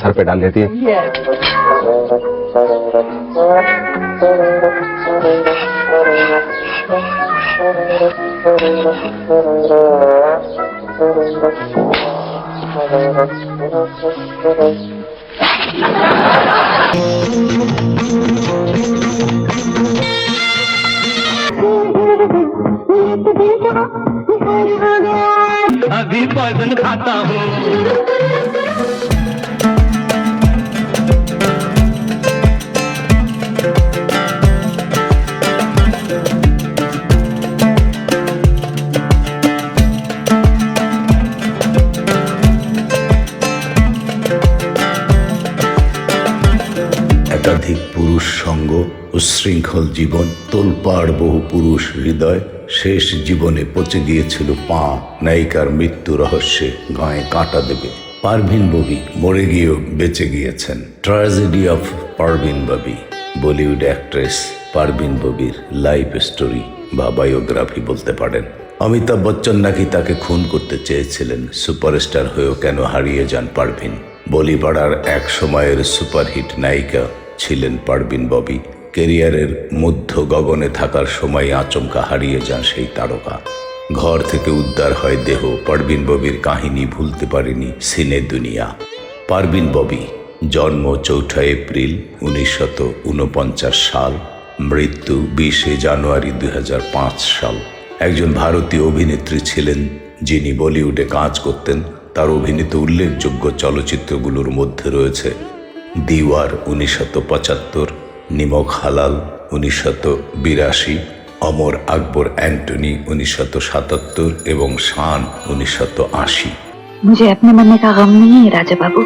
Sir पे डाल देती है। अभी पॉइजन खाता हूँ একাধিক পুরুষ সঙ্গ উচ্ছৃঙ্খল জীবন তোলপাড় বহু পুরুষ হৃদয় শেষ জীবনে পচে গিয়েছিল পা। নায়িকার মৃত্যু রহস্যে গায়ে কাঁটা দেবে। পারভিন ববি মরে গিয়েও বেঁচে গিয়েছেন। Tragedy of Parveen Babi Bollywood actress Parveen ববির life story বা বায়োগ্রাফি বলতে পারেন। অমিতাভ বচ্চন নাকি তাকে খুন করতে চেয়েছিলেন। সুপারস্টার হয়েও কেন হারিয়ে যান পারভিন? বলিপাড়ার এক সময়ের সুপারহিট নায়িকা ছিলেন পারভিন ববি। কেরিয়ারের মধ্য গগনে থাকার সময় আচমকা হারিয়ে যান সেই তারকা। ঘর থেকে উদ্ধার হয় দেহ পারবিন ববির কাহিনী ভুলতে পারেনি সিনে দুনিয়া। পারবিন ববি, জন্ম চৌঠা এপ্রিল উনিশশত সাল, মৃত্যু বিশে জানুয়ারি দু হাজার পাঁচ সাল। একজন ভারতীয় অভিনেত্রী ছিলেন যিনি বলিউডে কাজ করতেন। তার অভিনীত উল্লেখযোগ্য চলচ্চিত্রগুলোর মধ্যে রয়েছে দিওয়ার উনিশশত পঁচাত্তর নিমক হালাল উনিশশত বিরাশি অমর আকবর অ্যান্টনি উনিশশত সাতাত্তর এবং শান উনিশশত আশি मुझे अपने मरने का गम नहीं है राजा बाबू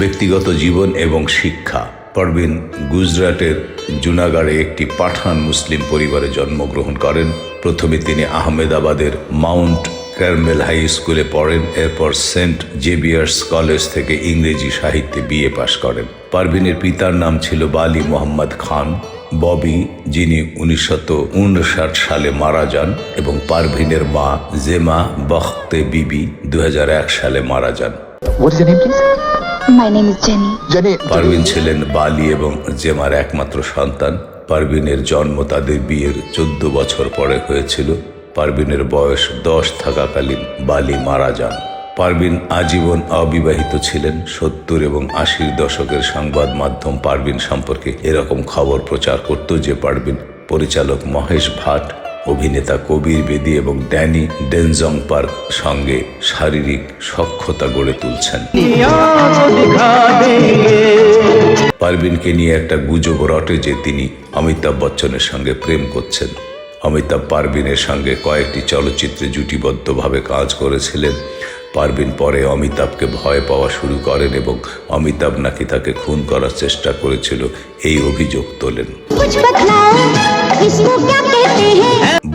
ব্যক্তিগত জীবন এবং শিক্ষা পারভিন গুজরাটের জুনাগড়ে একটি পাঠান মুসলিম পরিবারে জন্মগ্রহণ করেন প্রথমে তিনি আহমেদাবাদের মাউন্ট ক্যারমেল হাই স্কুলে পড়েন এরপর সেন্ট জেভিয়ার্স কলেজ থেকে ইংরেজি সাহিত্যে বিএ পাশ করেন। পারভিনের পিতার নাম ছিল বালি মোহাম্মদ খান। ববি যিনি উনিশশো উনষাট সালে মারা যান এবং পারভিনের মা জেমা বখতে বিবি দুই হাজার এক সালে মারা যান। পারভিন ছিলেন বালি এবং জেমার একমাত্র সন্তান। পারভিনের জন্ম তাদের বিয়ের চোদ্দ বছর পরে হয়েছিল। পারবিনের বয়স দশ থাকাকালীন বালি মারা যান। পারবিন আজীবন অবিবাহিত ছিলেন। সত্তর এবং আশির দশকের সংবাদ মাধ্যম পারবিন সম্পর্কে এরকম খবর প্রচার করত যে পারবিন পরিচালক মহেশ ভাট, অভিনেতা কবির বেদী এবং ড্যানি ডেনজং পার্ক সঙ্গে শারীরিক সক্ষতা গড়ে তুলছেন। পারবিনকে নিয়ে একটা গুজব রটে যে তিনি অমিতাভ বচ্চনের সঙ্গে প্রেম করছেন। অমিতাভ পারবিনের সঙ্গে কয়েকটি চলচ্চিত্রে জুটিবদ্ধভাবে কাজ করেছিলেন। পারভিন পরে অমিতাভকে ভয় পাওয়া শুরু করেন এবং অমিতাভ নাকি তাকে খুন করার চেষ্টা করেছিল এই অভিযোগ তোলেন।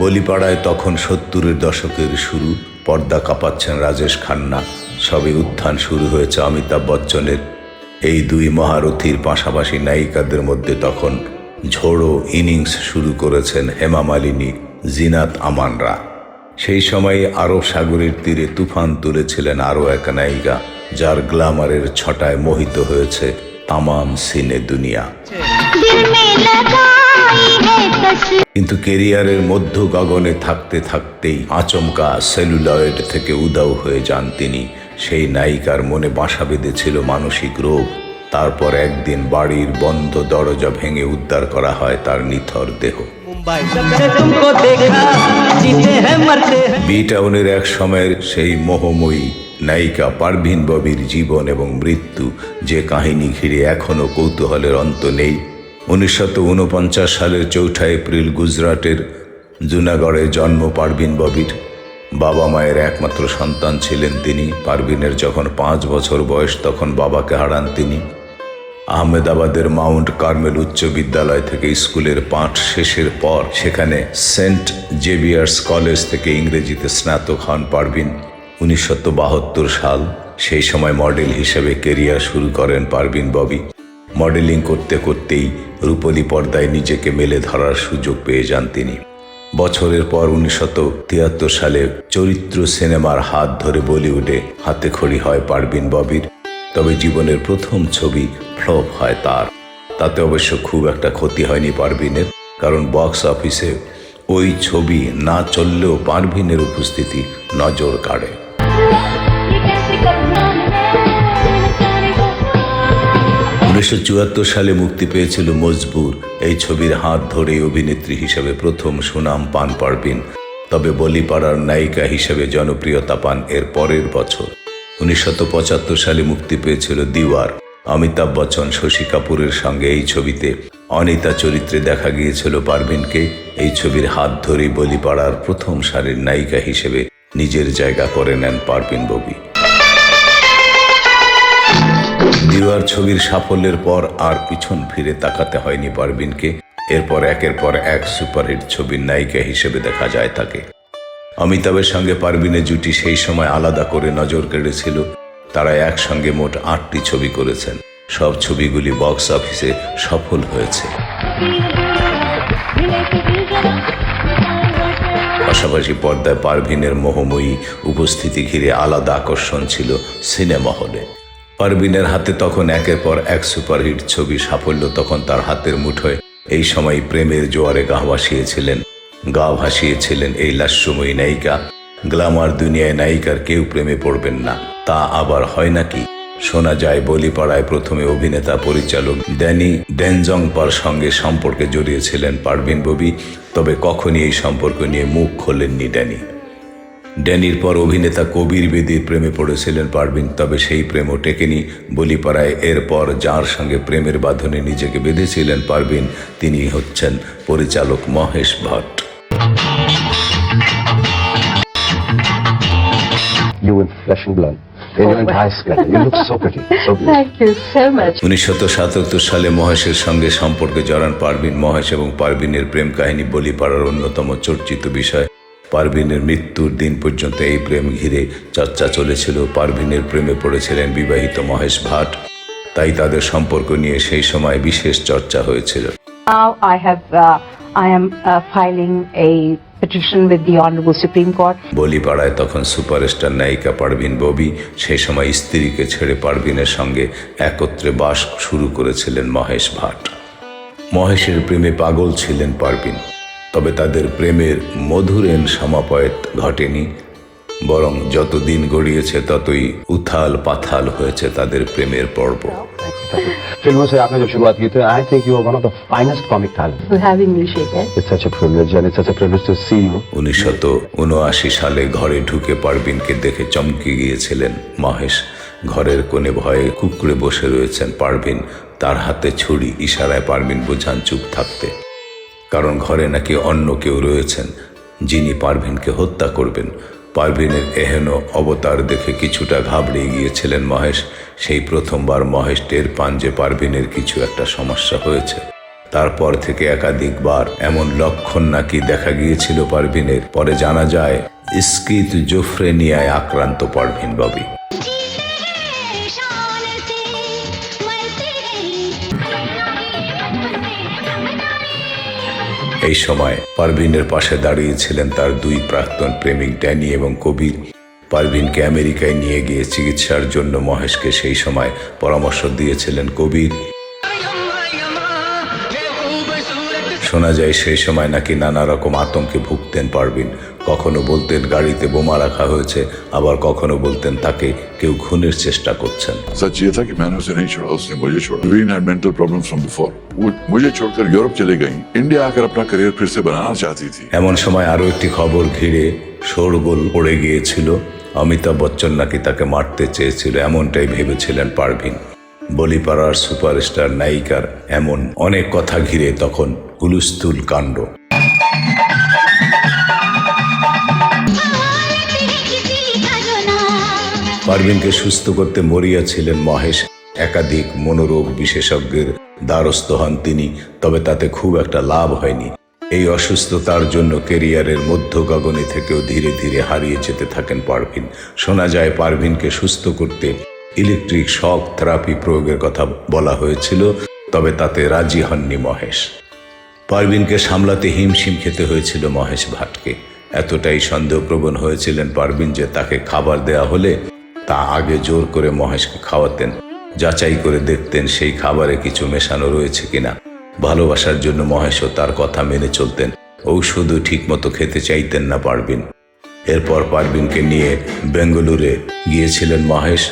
বলিপাড়ায় তখন সত্তরের দশকের শুরু পর্দা কাঁপাচ্ছেন রাজেশ খান্না। সবে উত্থান শুরু হয়েছে অমিতাভ বচ্চনের। এই দুই মহারথীর পাশাপাশি নায়িকাদের মধ্যে তখন ঝোড়ো ইনিংস শুরু করেছেন হেমা মালিনী, জিনাত আমানরা। সেই সময়ে আরব সাগরের তীরে তুফান তুলেছিলেন আরও এক নায়িকা, যার গ্লামারের ছটায় মোহিত হয়েছে তামাম সিনে দুনিয়া। কিন্তু কেরিয়ারের মধ্য গগনে থাকতে থাকতেই আচমকা সেলুলয়েড থেকে উদাও হয়ে যান তিনি। সেই নায়িকার মনে বাসা বেঁধেছিল মানসিক রোগ। তারপর একদিন বাড়ির বন্ধ দরজা ভেঙে উদ্ধার করা হয় তার নিথর দেহ। বিটাউনের এক সময়ের সেই মোহময়ী নায়িকা পারভিন ববির জীবন এবং মৃত্যু যে কাহিনী ঘিরে এখনও কৌতূহলের অন্ত নেই। উনিশশো সালের চৌঠা এপ্রিল গুজরাটের জুনাগড়ে জন্ম পারভিন ববির। বাবা মায়ের একমাত্র সন্তান ছিলেন তিনি। পারভিনের যখন পাঁচ বছর বয়স তখন বাবাকে হারান তিনি। আহমেদাবাদের মাউন্ট কার্মেল উচ্চ বিদ্যালয় থেকে স্কুলের পাঠ শেষের পর সেখানে সেন্ট জেভিয়ার্স কলেজ থেকে ইংরেজিতে স্নাতক হন পারভিন। উনিশশো বাহাত্তর সাল সেই সময় মডেল হিসেবে কেরিয়ার শুরু করেন পারভিন ববি। মডেলিং করতে করতেই রূপলি পর্দায় নিজেকে মেলে ধরার সুযোগ পেয়ে যান তিনি। বছরের পর উনিশশো তিয়াত্তর সালে চরিত্র সিনেমার হাত ধরে বলিউডে হাতে খড়ি হয় পারবিন ববির। তবে জীবনের প্রথম ছবি ফ্লপ হয় তার। তাতে অবশ্য খুব একটা ক্ষতি হয়নি পারবিনের কারণ বক্স অফিসে ওই ছবি না চললেও পারভিনের উপস্থিতি নজর কাড়ে। উনিশশো চুয়াত্তর সালে মুক্তি পেয়েছিল মজবুর এই ছবির হাত ধরে অভিনেত্রী হিসেবে প্রথম সুনাম পান পারবিন তবে বলিপাড়ার নায়িকা হিসেবে জনপ্রিয়তা পান এর পরের বছর। উনিশশো পঁচাত্তর সালে মুক্তি পেয়েছিল দিওয়ার। অমিতাভ বচ্চন, শশী কাপুরের সঙ্গে এই ছবিতে। অনিতা চরিত্রে দেখা গিয়েছিল পারভিনকে। এই ছবির হাত ধরেই বলিপাড়ার প্রথম সারির নায়িকা হিসেবে নিজের জায়গা করে নেন পারভিন ববি। দিওয়ার ছবির সাফল্যের পর আর পিছন ফিরে তাকাতে হয়নি পারবিনকে এরপর একের পর এক সুপারহিট ছবির নায়িকা হিসেবে দেখা যায় তাকে। অমিতাভের সঙ্গে পারবিনের জুটি সেই সময় আলাদা করে নজর কেড়েছিল। তারা একসঙ্গে মোট আটটি ছবি করেছেন। সব ছবিগুলি বক্স অফিসে সফল হয়েছে। পাশাপাশি পর্দায় পারভিনের মোহময়ী উপস্থিতি ঘিরে আলাদা আকর্ষণ ছিল সিনেমা হলে। পারভিনের হাতে তখন একের পর এক সুপারহিট ছবি সাফল্য তখন তার হাতের মুঠোয়। এই সময় প্রেমের জোয়ারে গা ভাসিয়েছিলেন গা ভাসিয়েছিলেন এই লাস্যময়ী নায়িকা। গ্লামার দুনিয়ায় নায়িকার কেউ প্রেমে পড়বেন না। তা আবার হয় নাকি? শোনা যায় বলিপাড়ায় প্রথমে অভিনেতা, পরিচালক ড্যানি ডেনজংপার সঙ্গে সম্পর্কে জড়িয়েছিলেন পারভিন ববি। তবে কখনই এই সম্পর্ক নিয়ে মুখ খোলেননি ড্যানি। ড্যানির পর অভিনেতা কবির বেদির প্রেমে পড়েছিলেন পারভিন, তবে সেই প্রেমও টেকেনি। বলিপাড়ায় এরপর যার সঙ্গে প্রেমের বাঁধনে নিজেকে বেঁধেছিলেন পারভিন তিনি হচ্ছেন পরিচালক Mahesh Bhatt. You in flesh and blood. In your entire splendor. You look so pretty. So beautiful. Thank you so much. উনিশশো সাতাত্তর সালে মহেশের সঙ্গে সম্পর্কে জড়ান পারভিন মহেশ এবং পারভিনের প্রেম কাহিনী বলিপাড়ার অন্যতম চর্চিত বিষয় পারভিনের মৃত্যুর দিন পর্যন্ত এই প্রেম ঘিরে চর্চা চলেছিল পারভিনের প্রেমে পড়েছিলেন বিবাহিত মহেশ ভাট তাই তাদের সম্পর্ক নিয়ে সেই সময় বিশেষ চর্চা হয়েছিল Now I have, uh, I am uh, filing a petition with the Honorable Supreme Court. বলিপাড়ায় তখন সুপারস্টার নায়িকা পারভিন ববি সেই সময় স্ত্রীকে ছেড়ে পারভিনের সঙ্গে একত্রে বাস শুরু করেছিলেন মহেশ ভাট। মহেশের প্রেমে পাগল ছিলেন পারভিন, তবে তাদের প্রেমের মধুরেন সমাপয়েত ঘটেনি, বরং যত দিন গড়িয়েছে ততই উথাল পাথাল হয়েছে তাদের প্রেমের পর্ব। फिल्मों से आपने जब शुरुआत की थी I think you are one of the finest comic talent for having me, Shekhar. It's such a privilege and it's such a privilege to see you উনিশশত উনআশি সালে ঘরে ঢুকে পারবিনকে দেখে চমকে গিয়েছিলেন মহেশ ঘরের কোণে ভয়ে কুকুরে বসে রয়েছেন পারভিন তার হাতে ছুরি ইশারায় পারভিন বোঝান চুপ থাকতে কারণ ঘরে নাকি অন্য কেউ রয়েছেন যিনি পারভিনকে হত্যা করবেন পারভিনের এহেন অবতার দেখে কিছুটা ঘাবড়ে গিয়েছিলেন মহেশ সেই প্রথমবার মহেশ টের পান যে পারভিনের কিছু একটা সমস্যা হয়েছে। তারপর থেকে একাধিকবার এমন লক্ষণ নাকি দেখা গিয়েছিল পারভিনের। পরে জানা যায় স্কিত জোফ্রেনিয়ায় আক্রান্ত পারভিন বাবি। এই সময় পারভিনের পাশে দাঁড়িয়েছিলেন তার দুই প্রাক্তন প্রেমিক ড্যানি এবং কবির পারভিনকে আমেরিকায় নিয়ে গিয়ে চিকিৎসার জন্য মহেশকে সেই সময় পরামর্শ দিয়েছিলেন কবির। শোনা যায় সেই সময় নাকি নানা রকম আতঙ্কে ভুগতেন পারভিন। কখনো বলতেন গাড়িতে বোমা রাখা হয়েছে আবার কখনো বলতেন তাকে কেউ খুনের চেষ্টা করছেন। এমন সময় আরও একটি খবর ঘিরে শোরগোল পড়ে গিয়েছিল। অমিতাভ বচ্চন নাকি তাকে মারতে চেয়েছিল এমনটাই ভেবেছিলেন পারভিন। বলিপাড়ার সুপারস্টার নায়িকার এমন অনেক কথা ঘিরে তখন গুলুস্তুল কাণ্ড। পারভিনকে সুস্থ করতে মরিয়া ছিলেন মহেশ। একাধিক মনোরোগ বিশেষজ্ঞের দ্বারস্থ হন তিনি, তবে তাতে খুব একটা লাভ হয়নি। এই অসুস্থতার জন্য কেরিয়ারের মধ্য গগনে থেকেও ধীরে ধীরে হারিয়ে যেতে থাকেন পারভিন। শোনা যায় পারভিনকে সুস্থ করতে ইলেকট্রিক শক থেরাপি প্রয়োগের কথা বলা হয়েছিল, তবে তাতে রাজি হননি মহেশ। পারভিনকে সামলাতে হিমশিম খেতে হয়েছিল মহেশ ভাটকে। এতটাই সন্দেহপ্রবণ হয়েছিলেন পারভিন যে তাকে খাবার দেয়া হলে তা আগে জোর করে মহেশকে খাওয়াতেন, যাচাই করে দেখতেন সেই খাবারে কিছু মেশানো রয়েছে কিনা। ভালোবাসার জন্য মহেশও তার কথা মেনে চলতেন। ঔষধও ঠিকমতো খেতে চাইতেন না পারবিন। এরপর পারভিনকে নিয়ে বেঙ্গালুরে গিয়েছিলেন মহেশ।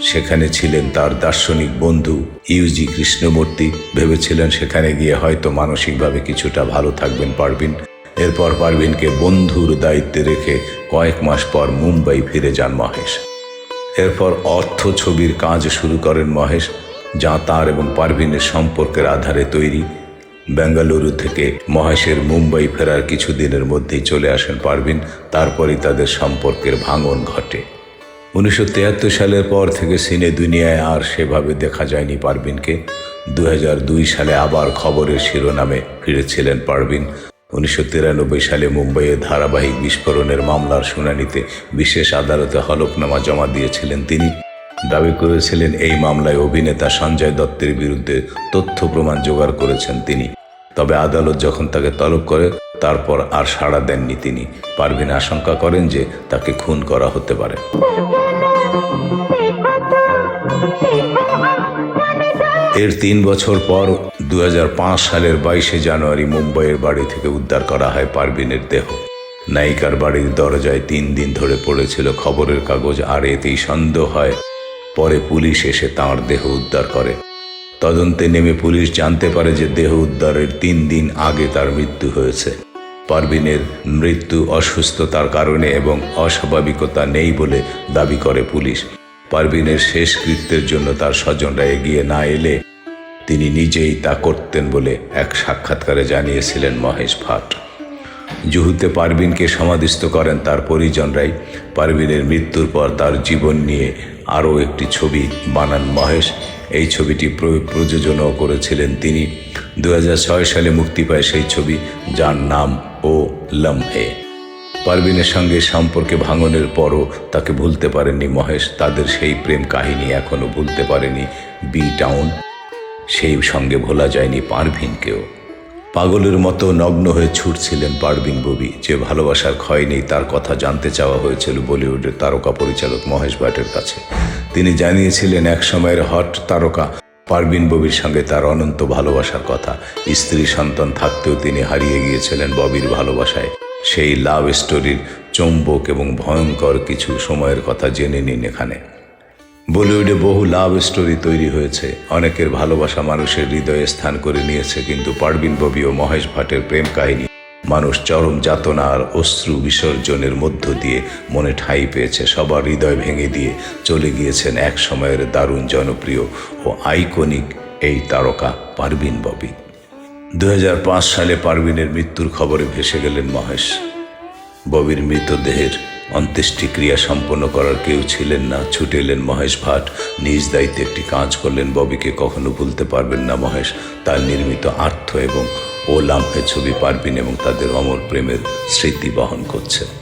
সেখানে ছিলেন তার দার্শনিক বন্ধু ইউজি কৃষ্ণমূর্তি। ভেবেছিলেন সেখানে গিয়ে হয়তো মানসিকভাবে কিছুটা ভালো থাকবেন পারভিন এরপর পারভিনকে বন্ধুর দায়িত্বে রেখে কয়েক মাস পর মুম্বাই ফিরে যান মহেশ। এরপর অর্থ ছবির কাজ শুরু করেন মহেশ। যা তার এবং পারভিনের সম্পর্কের আধারে তৈরি। বেঙ্গালুরু থেকে মহেশের মুম্বাই ফেরার কিছুদিনের মধ্যেই চলে আসেন পারভিন, তারপরেই তাদের সম্পর্কের ভাঙন ঘটে। উনিশশো তিয়াত্তর সালের পর থেকে সিনে দুনিয়ায় আর সেভাবে দেখা যায়নি পারভিনকে। দু হাজার দুই সালে আবার খবরের শিরোনামে ফিরেছিলেন পারভিন। উনিশশো তিরানব্বই সালে মুম্বাইয়ে ধারাবাহিক বিস্ফোরণের মামলার শুনানিতে বিশেষ আদালতে হলফনামা জমা দিয়েছিলেন তিনি। দাবি করেছিলেন এই মামলায় অভিনেতা সঞ্জয় দত্তের বিরুদ্ধে তথ্য প্রমাণ জোগাড় করেছেন তিনি। তবে আদালত যখন তাকে তলব করে, তারপর আর সাড়া দেননি তিনি। পারভিন আশঙ্কা করেন যে তাকে খুন করা হতে পারে। এর তিন বছর পর দু হাজার পাঁচ সালের বাইশে জানুয়ারি মুম্বাইয়ের বাড়ি থেকে উদ্ধার করা হয় পারভিনের দেহ। নায়িকার বাড়ির দরজায় তিন দিন ধরে পড়েছিল খবরের কাগজ, আর এতেই সন্দেহ হয় পরে পুলিশ এসে তাঁর দেহ উদ্ধার করে। তদন্তে নেমে পুলিশ জানতে পারে যে দেহ উদ্ধারের তিন দিন আগে তার মৃত্যু হয়েছে। পারভিনের মৃত্যু অসুস্থতার কারণে এবং অস্বাভাবিকতা নেই বলে দাবি করে পুলিশ। পারভিনের শেষ কৃত্যের জন্য তার স্বজনরা এগিয়ে না এলে তিনি নিজেই তা করতেন বলে এক সাক্ষাৎকারে জানিয়েছিলেন মহেশ ভাট। জুহুতে পারভিনকে সমাধিস্থ করেন তার পরিজনরাই। পারভিনের মৃত্যুর পর তার জীবন নিয়ে আরও একটি ছবি বানান মহেশ। এই ছবিটি প্রযোজনাও করেছিলেন তিনি। দুহাজার ছয় সালে মুক্তি পায় সেই ছবি, যার নাম ও লম্হে পারভিনের সঙ্গে সম্পর্কে ভাঙনের পরও তাকে ভুলতে পারেননি মহেশ। তাদের সেই প্রেম কাহিনী এখনও ভুলতে পারেনি বি টাউন। সেই সঙ্গে ভোলা যায়নি পারভিনকেও। পাগলের মতো নগ্ন হয়ে ছুটছিলেন পারভিন ববি। যে ভালোবাসার ক্ষয় নেই, তার কথা জানতে চাওয়া হয়েছিল বলিউডের তারকা পরিচালক মহেশ ভাটের কাছে। তিনি জানিয়েছিলেন, এক সময়ের হট তারকা পারভিন ববির সঙ্গে তার অনন্ত ভালোবাসার কথা। স্ত্রী সন্তান থাকতেও তিনি হারিয়ে গিয়েছিলেন ববির ভালোবাসায়। সেই লাভ স্টোরির চৌম্বক এবং ভয়ঙ্কর কিছু সময়ের কথা জেনে নিন এখানে। বলিউডে বহু লাভ স্টোরি তৈরি হয়েছে। অনেকের ভালোবাসা মানুষের হৃদয়ে স্থান করে নিয়েছে, কিন্তু পারবিন ববি ও মহেশ ভাটের প্রেম কাহিনী, মানুষ চরম যাতনা আর অশ্রু বিসর্জনের মধ্য দিয়ে মনে ঠাঁই পেয়েছে, সবার হৃদয় ভেঙে দিয়ে চলে গিয়েছেন এক সময়ের দারুণ জনপ্রিয় ও আইকনিক এই তারকা পারবিন ববি। দু হাজার পাঁচ সালে পারবিনের মৃত্যুর খবরে ভেসে গেলেন মহেশ। ববির মৃতদেহের অন্ত্যেষ্টিক্রিয়া সম্পন্ন করার কেউ ছিলেন না। ছুটে এলেন মহেশ ভাট। নিজ দায়িত্বে একটি কাজ করলেন। ববিকে কখনো ভুলতে পারবেন না মহেশ। তার নির্মিত আর্থ এবং ও লাম্ফে ছবি পারবিন এবং তাদের অমর প্রেমের স্মৃতি বহন করছে।